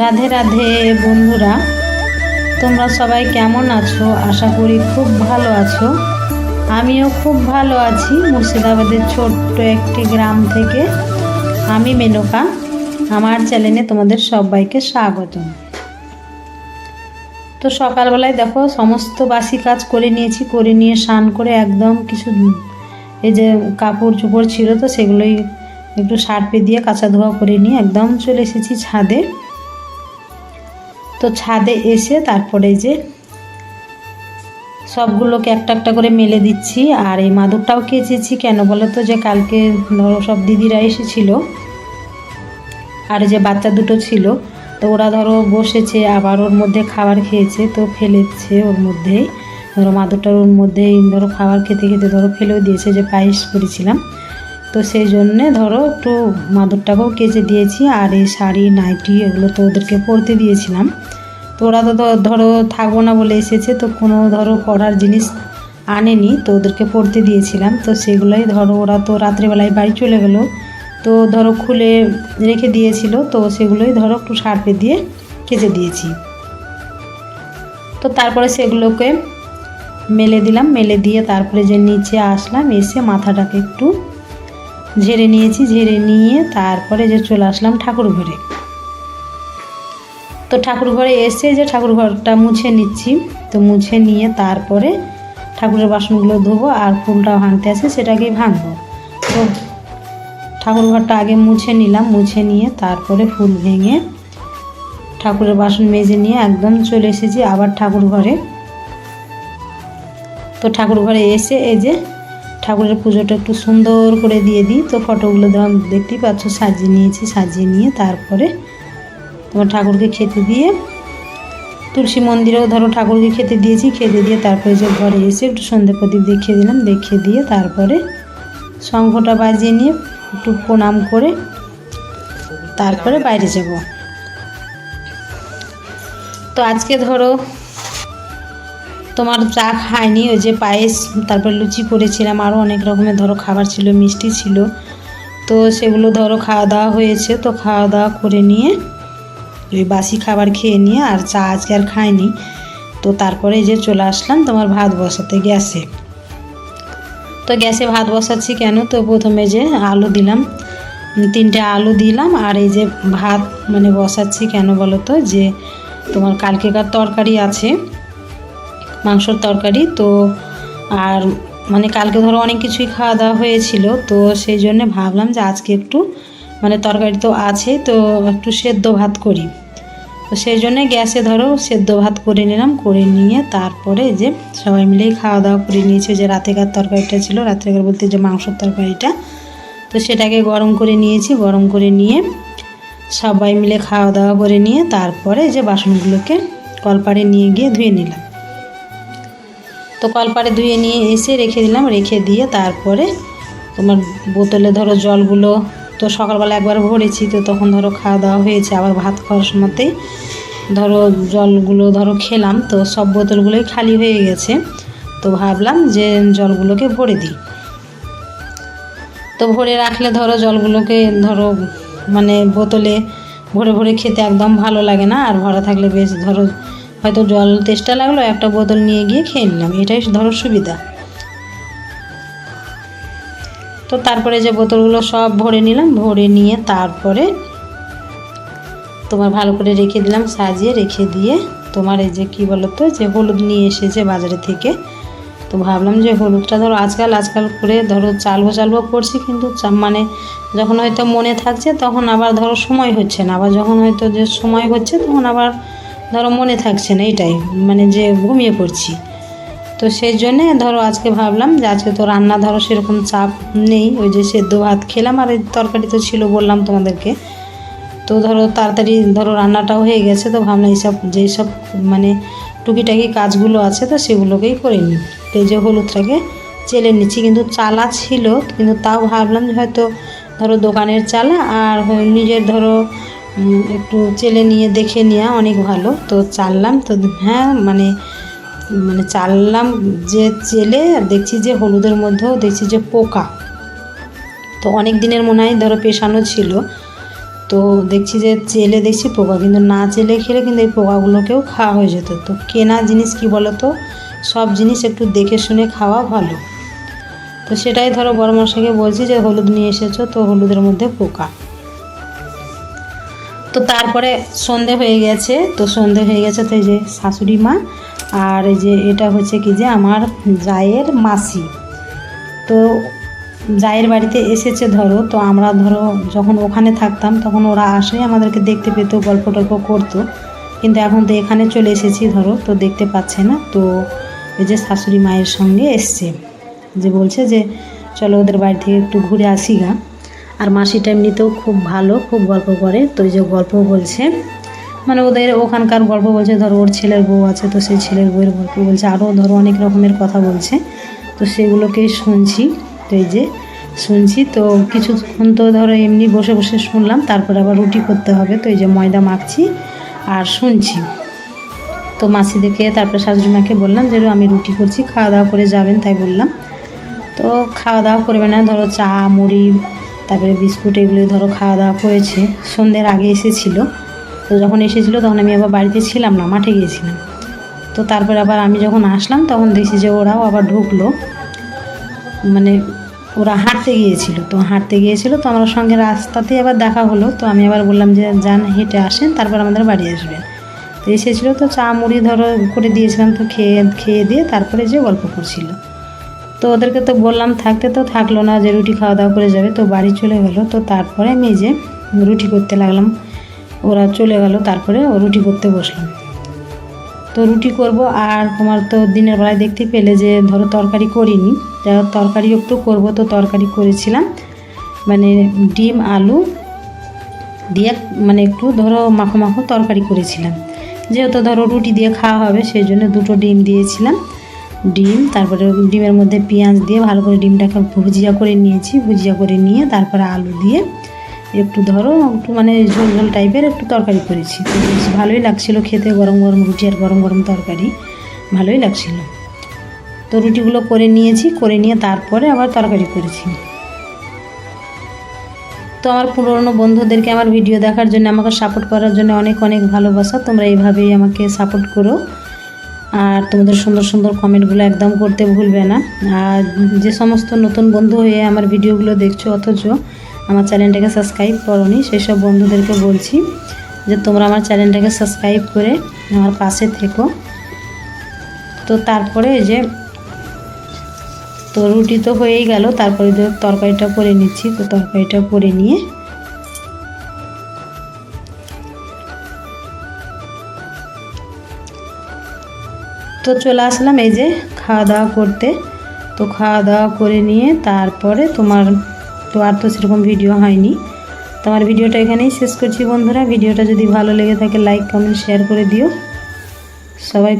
রাধে রাধে বন্ধুরা, তোমরা সবাই কেমন আছো? আশা করি খুব ভালো আছো। আমিও খুব ভালো আছি। মুর্শিদাবাদের ছোট্ট একটি গ্রাম থেকে আমি মেনকা। আমার চ্যানেলে তোমাদের সবাইকে স্বাগত। তো সকালবেলায় দেখো, সমস্ত বাসি কাজ করে নিয়েছি। করে নিয়ে স্নান করে একদম কিছু এই যে কাপড় চোপড় ছিল তো সেগুলোই একটু সার্পে দিয়ে কাঁচা ধোয়া করে নিয়ে একদম চলে এসেছি ছাদে। তো ছাদে এসে তারপরে যে সবগুলোকে একটা একটা করে মেলে দিচ্ছি। আর এই মাদুরটাও কেচেছি কেন বলো তো? যে কালকে ধরো সব দিদিরা এসেছিল। আর যে বাচ্চা দুটো ছিল। তো ওরা ধরো বসেছে, আবার ওর মধ্যে খাবার খেয়েছে, তো ফেলেছে ওর মধ্যেই। ধরো মাদুরটার ওর মধ্যেই ধরো খাবার খেতে খেতে ধরো ফেলেও দিয়েছে যে পায়েস করেছিলাম। তো সেই জন্যে ধরো একটু মাদুরটাকেও কেচে দিয়েছি। আর এই শাড়ি, নাইটি এগুলো তো ওদেরকে পরতে দিয়েছিলাম। তো ওরা তো ধরো থাকব না বলে এসেছে, তো কোনো ধরো পরার জিনিস আনেনি, তো ওদেরকে পড়তে দিয়েছিলাম, তো সেগুলোই ধরো ওরা তো রাত্রেবেলায় বাড়ি চলে গেলো, তো ধরো খুলে রেখে দিয়েছিল, তো সেগুলোই ধরো একটু সার্পে দিয়ে কেচে দিয়েছি। তো তারপরে সেগুলোকে মেলে দিলাম, মেলে দিয়ে তারপরে যে নিচে আসলাম, এসে মাথাটাকে একটু ঝেড়ে নিয়েছি, ঝেড়ে নিয়ে তারপরে যে চলে আসলাম ঠাকুর ঘরে। তো ঠাকুর ঘরে এসে যে ঠাকুর ঘরটা মুছে নিচ্ছি, তো মুছে নিয়ে তারপরে ঠাকুরের বাসনগুলো ধোবো আর ফুলটা ভাঙতে আছে, সেটাকেই ভাঙবো। তো ঠাকুর ঘরটা আগে মুছে নিলাম, মুছে নিয়ে তারপরে ফুল ভেঙে ঠাকুরের বাসন মেজে নিয়ে একদম চলে এসেছি আবার ঠাকুর ঘরে তো ঠাকুর ঘরে এসে এই যে ঠাকুরের পুজোটা একটু সুন্দর করে দিয়ে দিই, তো ফটোগুলো দেখতেই পাচ্ছ, সাজিয়ে নিয়েছি, সাজিয়ে নিয়ে তারপরে তোমার ঠাকুরকে খেতে দিয়ে, তুলসী মন্দিরেও ধরো ঠাকুরকে খেতে দিয়েছি, খেতে দিয়ে তারপরে যে ঘরে এসে একটু সন্ধে প্রদীপ দেখিয়ে দিলাম, দেখিয়ে দিয়ে তারপরে শঙ্খটা বাজিয়ে নিয়ে একটু প্রণাম করে তারপরে বাইরে যাব। তো আজকে ধরো তোমার চা খায়নি ওই যে পায়েস, তারপর লুচি করেছিলাম আরও অনেক রকমের ধরো খাবার ছিল, মিষ্টি ছিল। তো সেগুলো ধরো খাওয়া দাওয়া হয়েছে, তো খাওয়া দাওয়া করে নিয়ে ওই বাসি খাবার খেয়ে নিয়ে আর চা আজকে আর খাইনি। তো তারপরে যে চলে আসলাম তোমার ভাত বসাতে গ্যাসে। তো গ্যাসে ভাত বসাচ্ছি কেন? তো প্রথমে যে আলু দিলাম। তিনটে আলু দিলাম আর এই যে ভাত মানে বসাচ্ছি কেন বলো তো? যে তোমার কালকেকার তরকারি আছে, মাংসর তরকারি। তো আর মানে কালকে ধরো অনেক কিছুই খাওয়া দাওয়া হয়েছিল। তো সেই জন্যে ভাবলাম যে আজকে একটু মানে তরকারি তো আছে তো একটু সেদ্ধ ভাত করি। তো সেই জন্যে গ্যাসে ধরো সেদ্ধ ভাত করে নিলাম, করে নিয়ে তারপরে যে সবাই মিলেই খাওয়া দাওয়া করে নিয়েছে যে রাতেকার তরকারিটা ছিল রাত্রেকার বলতে যে মাংসর তরকারিটা। তো সেটাকে গরম করে নিয়েছি, গরম করে নিয়ে সবাই মিলে খাওয়া দাওয়া করে নিয়ে তারপরে যে বাসনগুলোকে কলপাড়ে নিয়ে গিয়ে ধুয়ে নিলাম। তো কলপাড়ে ধুয়ে নিয়ে এসে রেখে দিলাম, রেখে দিয়ে তারপরে তোমার বোতলে ধরো জলগুলো তো সকালবেলা একবার ভরেছি, তো তখন ধরো খাওয়া দাওয়া হয়েছে, আবার ভাত খাওয়ার সময়তেই ধরো জলগুলো ধরো খেলাম, তো সব বোতলগুলোই খালি হয়ে গেছে। তো ভাবলাম যে জলগুলোকে ভরে দিই। তো ভরে রাখলে ধরো জলগুলোকে ধরো মানে বোতলে ভরে ভরে খেতে একদম ভালো লাগে না, আর ভরা থাকলে বেশ ধরো হয়তো জল তেষ্টা লাগল, একটা বোতল নিয়ে গিয়ে খেয়ে নিলাম, এটাই ধরো সুবিধা। তো তারপরে যে বোতলগুলো সব ভরে নিলাম, ভরে নিয়ে তারপরে তোমার ভালো করে রেখে দিলাম, সাজিয়ে রেখে দিয়ে তোমার এই যে কী বলো তো যে হলুদ নিয়ে এসেছে বাজারে থেকে। তো ভাবলাম যে হলুদটা ধরো আজকাল আজকাল করে ধরো চালবো চালবো করছি কিন্তু মানে যখন হয়তো মনে থাকছে তখন আবার ধরো সময় হচ্ছে না, আবার যখন হয়তো যে সময় হচ্ছে তখন আবার ধরো মনে থাকছে না এটাই মানে যে ঘুমিয়ে পড়ছি। তো সেই জন্যে ধরো আজকে ভাবলাম যে আজকে তো রান্না ধরো সেরকম চাপ নেই, ওই যে সেদ্ধ ভাত খেলাম আর তরকারি তো ছিল বললাম তোমাদেরকে। তো ধরো তাড়াতাড়ি ধরো রান্নাটাও হয়ে গেছে, তো ভাবলাম এইসব যেই সব মানে টুকিটাকি কাজগুলো আছে তো সেগুলোকেই করে নিই। তো যে হলুদটাকে চেলে নিচ্ছি, কিন্তু চালা ছিল, কিন্তু তাও ভাবলাম যে হয়তো ধরো দোকানের চালা আর নিজের ধরো একটু চেলে নিয়ে দেখে নেওয়া অনেক ভালো। তো চাললাম, তো হ্যাঁ মানে মানে চাললাম যে চেলে, আর দেখছি যে হলুদের মধ্যেও দেখছি যে পোকা। তো অনেক দিনের মনে হয় ধরো পেশানো ছিল। তো দেখছি যে চেলে দেখছি পোকা, কিন্তু না চেলে খেলে কিন্তু এই পোকাগুলোকেও খাওয়া হয়ে যেত। তো কেনা জিনিস কি বলো তো সব জিনিস একটু দেখে শুনে খাওয়া ভালো। তো সেটাই ধরো বড় মশাইকে বলছি যে, হলুদ নিয়ে এসেছ তো হলুদের মধ্যে পোকা। তো তারপরে সন্ধে হয়ে গেছে, তো সন্ধে হয়ে গেছে তো এই যে শাশুড়ি মা, আর এই যে এটা হচ্ছে কি যে আমার জায়ের মাসি। তো জায়ের বাড়িতে এসেছে ধরো, তো আমরা ধরো যখন ওখানে থাকতাম তখন ওরা আসে, আমাদেরকে দেখতে পেতো, গল্প টল্প করতো। কিন্তু এখন তো এখানে চলে এসেছি ধরো, তো দেখতে পাচ্ছে না। তো এই যে শাশুড়ি মায়ের সঙ্গে এসছে, যে বলছে যে, চলো ওদের বাড়ি থেকে একটু ঘুরে আসি গা। আর মাসিটা এমনিতেও খুব ভালো, খুব গল্প করে। তো যে গল্প বলছে মানে ওদের ওখানকার গল্প বলছে, ধরো ওর ছেলের বউ আছে, তো সেই ছেলের বউয়ের গল্প বলছে। আরও ধরো অনেক রকমের কথা বলছে। তো সেগুলোকেই শুনছি, তো এই যে শুনছি। তো কিছুক্ষণ তো ধরো এমনি বসে বসে শুনলাম, তারপর আবার রুটি করতে হবে। তো এই যে ময়দা মাখছি আর শুনছি। তো মাসিদেরকে, তারপরে শাশুড়িমাকে বললাম যে আমি রুটি করছি, খাওয়া দাওয়া করে যাবেন, তাই বললাম। তো খাওয়া দাওয়া করবে না, ধরো চা, মুড়ি তারপরে বিস্কুট এগুলো ধরো খাওয়া দাওয়া করেছে। সন্ধ্যের আগে এসেছিল। তো যখন এসেছিল তখন আমি আবার বাড়িতে ছিলাম না, মাঠে গিয়েছিলাম। তো তারপর আবার আমি যখন আসলাম তখন দেখছি যে ওরাও আবার ঢুকলো। মানে ওরা হাঁটতে গিয়েছিল। তো হাঁটতে গিয়েছিল তো আমার সঙ্গে রাস্তাতেই আবার দেখা হলো। তো আমি আবার বললাম যে, যান, হেঁটে আসেন, তারপর আমাদের বাড়ি আসবেন তো এসেছিল তো চা মুড়ি ধরো করে দিয়েছিলাম তো খেয়ে খেয়ে দিয়ে তারপরে যে গল্প করছিল। তো ওদেরকে তো বললাম, থাকতে তো থাকল না যে রুটি খাওয়া দাওয়া করে যাবে। তো বাড়ি চলে গেলো। তো তারপরে আমি যে রুটি করতে লাগলাম। ওরা চলে গেল, তারপরে ও রুটি করতে বসলাম। তো রুটি করব আর তোমার তো দিনের বেলায় দেখতে পেলে যে ধরো তরকারি করিনি। যারা তরকারি একটু করব, তো তরকারি করেছিলাম। মানে ডিম, আলু দিয়ে মানে একটু ধরো মাখো মাখো তরকারি করেছিলাম। যেহেতু ধরো রুটি দিয়ে খাওয়া হবে, সেই জন্য দুটো ডিম দিয়েছিলাম। ডিম, তারপরে ডিমের মধ্যে পেঁয়াজ দিয়ে ভালো করে ডিমটাকে ভুজিয়া করে নিয়েছি। ভুজিয়া করে নিয়ে তারপরে আলু দিয়ে একটু ধরো, একটু মানে ঝোল ঝোল টাইপের একটু তরকারি করেছি। বেশ ভালোই লাগছিল খেতে, গরম গরম রুটি আর গরম গরম তরকারি। ভালোই লাগছিল। তো রুটিগুলো করে নিয়েছি, করে নিয়ে তারপরে আবার তরকারি করেছি। তো আমার পুরনো বন্ধুদেরকে আমার ভিডিও দেখার জন্য, আমাকে সাপোর্ট করার জন্য অনেক অনেক ভালোবাসা। তোমরা এইভাবেই আমাকে সাপোর্ট করো। আর তোমাদের সুন্দর সুন্দর কমেন্টগুলো একদম করতে ভুলবে না। আর যে সমস্ত নতুন বন্ধু হয়ে আমার ভিডিওগুলো দেখছ অথচ আমার চ্যানেলটাকে সাবস্ক্রাইব করনি সেই সব বন্ধুদেরকে বলছি যে তোমরা আমার চ্যানেলটাকে সাবস্ক্রাইব করে আমার পাশে থেকো। তো তারপরে যে তো রুটি তো হয়েই গেল, তারপরে তরকারিটা করে নিচ্ছি, তো তরকারিটা করে নিয়ে তো চলে আসলাম এই যে খাওয়া দাওয়া করতে। তো খাওয়া দাওয়া করে নিয়ে তারপরে তোমার তো আর তো সেরকম ভিডিও হয়নি। তোমার ভিডিওটা এখানেই শেষ করছি বন্ধুরা। ভিডিওটা যদি ভালো লেগে থাকে লাইক কমেন্ট শেয়ার করে দিও। সবাই